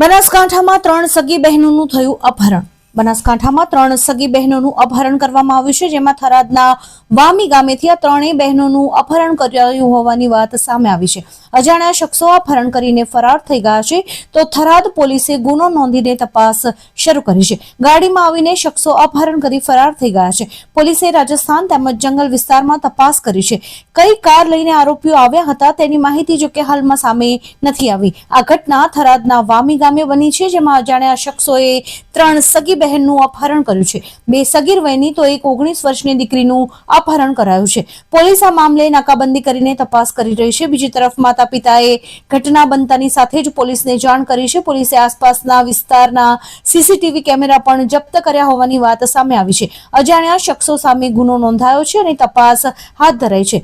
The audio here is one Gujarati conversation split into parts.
બનાસકાંઠામાં ત્રણ સગી બહેનોનું થયું અપહરણ. બનાસકાંઠામાં ત્રણ સગી બહેનોનું અપહરણ કરવામાં આવ્યું છે, જેમાં થરાદના વામી ગામેથી આ ત્રણેય બહેનોનું અપહરણ કરાયું હોવાની વાત સામે આવી છે. અજાણ્યા શખ્સો અપહરણ કરીને ફરાર થઈ ગયા છે, તો થરાદ પોલીસે ગુનો નોંધીને તપાસ શરૂ કરી છે. ગાડીમાં આવીને શખ્સો અપહરણ કરી ફરાર થઈ ગયા છે. પોલીસે રાજસ્થાન તેમજ જંગલ વિસ્તારમાં તપાસ કરી છે. કઈ કાર લઈને આરોપીઓ આવ્યા હતા તેની માહિતી જો કે હાલમાં સામે નથી આવી. આ ઘટના થરાદના વામી ગામે બની છે, જેમાં અજાણ્યા શખ્સોએ ત્રણ સગી બહેનનું અપહરણ કર્યું છે. બે સગીર વયની તો એક ઓગણીસ વર્ષની દીકરીનું અપહરણ કરાયું છે. પોલીસ આ મામલે નાકાબંધી કરીને તપાસ કરી રહી છે. બીજી તરફ માતા પિતાએ ઘટના બનતાની સાથે જ પોલીસને જાણ કરી છે. પોલીસે આસપાસના વિસ્તારના સીસીટીવી કેમેરા પણ જપ્ત કર્યા હોવાની વાત સામે આવી છે. અજાણ્યા શખ્સો સામે ગુનો નોંધાયો છે અને તપાસ હાથ ધરાઈ છે.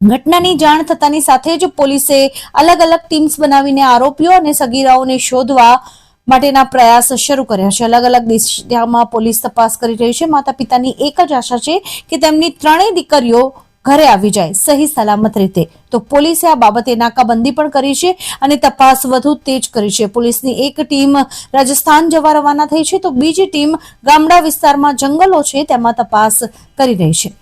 ઘટનાની જાણ થતાની સાથે જ પોલીસે અલગ અલગ ટીમ્સ બનાવીને આરોપીઓ અને સગીરાઓને શોધવા માટેના પ્રયાસ શરૂ કર્યા છે. અલગ અલગ દિશામાં પોલીસ તપાસ કરી રહી છે. માતા પિતાની એક જ આશા છે કે તેમની ત્રણેય દીકરીઓ ઘરે આવી જાય. સહી સલામત રીતે. તો પોલીસે આ બાબતે નાકાબંધી પણ કરી છે અને તપાસ વધુ તેજ કરી છે. પોલીસની એક ટીમ રાજસ્થાન જવા રવાના થઈ છે. તો બીજી ટીમ ગામડા વિસ્તારમાં જંગલો છે. તેમાં તપાસ કરી રહી છે.